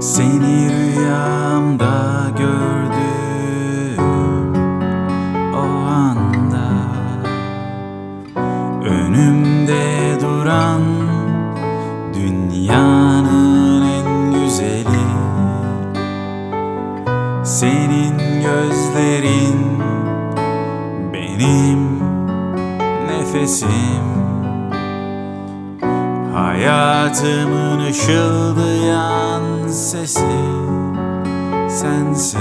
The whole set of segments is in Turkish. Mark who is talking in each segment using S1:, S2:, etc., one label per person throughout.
S1: Seni rüyamda gördüm. O anda Önümde duran dünyanın en güzeli. Senin gözlerin benim nefesim. Hayatımın ışıldayan sesi sensin.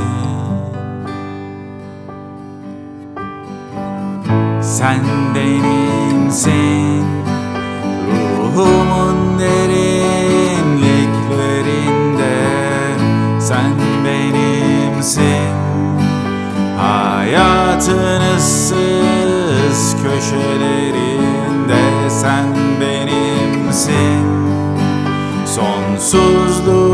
S1: Sen benimsin Ruhumun derinliklerinde. Sen benimsin Hayatın ıssız köşelerinde. Sen benimsin Sonsuzluğun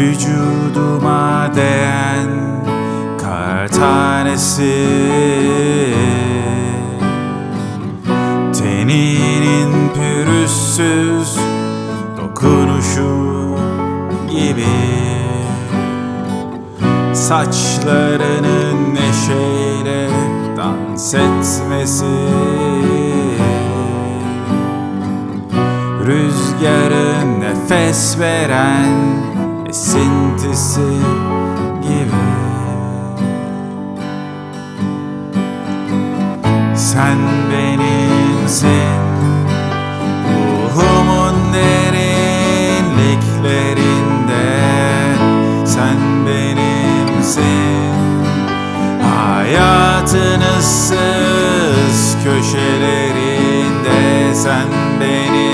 S1: Vücuduma değen kar tanesi. Teninin pürüzsüz dokunuşu gibi. Saçlarının neşeyle dans etmesi. Rüzgarın nefes veren esintisi gibi. Sen benimsin Ruhumun derinliklerinde. Sen benimsin Hayatın ıssız köşelerinde. Sen benimsin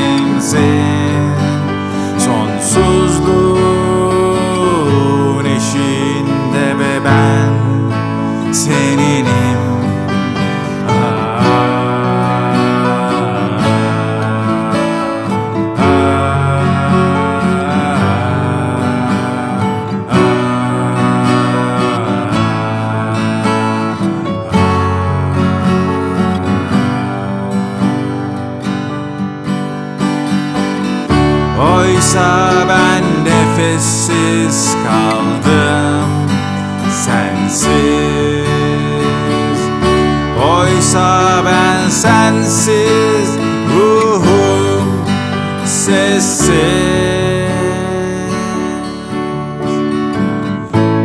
S1: Oysa ben nefessiz kaldım sensiz. Oysa ben sensiz ruhum sessiz.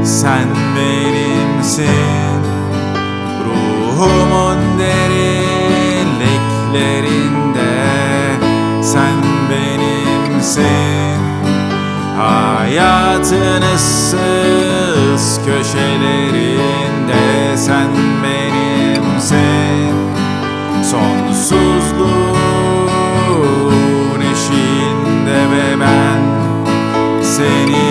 S1: Sen benimsin ruhumun derinliklerinde benimsin Hayatın ıssız köşelerinde Sen benimsin Sonsuzluğun eşiğinde ve ben Seni